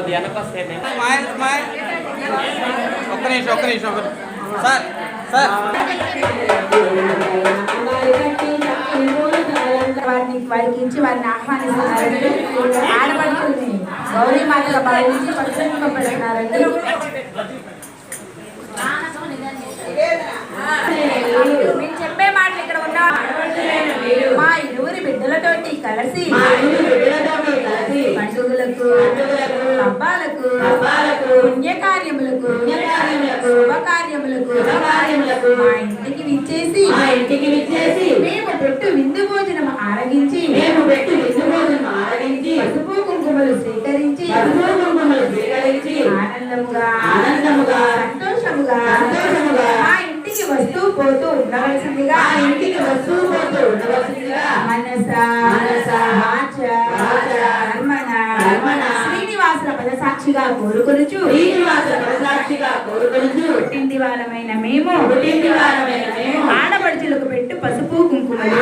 అమ్మాయి ఒక్క నిమిషం ఒక్క నిమిషం ఒక్క నిమిషం. Sir sir. వారిని వారికి ఇచ్చి వారిని ఆహ్వానిస్తున్నారండి. ఆడపడుతుంది గౌరీ మాతగా భావించి పరిశీలింపబడుతున్నారండి మేము హబ్బాలకు పుణ్యకార్యములకు శుభకార్యములకు మా ఇంటికి విచ్చేసి మా ఇంటికి విచ్చేసి మేము పెట్టు విందు భోజనం ఆరగించి మేము పెట్టి విందు భోజనం ఆరగించి పసుపు కుంకుమలు స్వీకరించి పసుపు కుంకుమలు స్వీకరించి ఆనందముగా ఆనందముగా సంతోషముగా సంతోషముగా మా ఇంటికి వస్తూ పోతూ ఉండవలసిందిగా మా ఇంటికి వస్తూ పోతూ ఉండవలసిందిగా మనస కోరుకొనుచు. పుట్టింటి వారమైన మేము పుట్టింటి వారమైన మేము ఆడపడుచులకు పెట్టు పసుపు కుంకుమలు.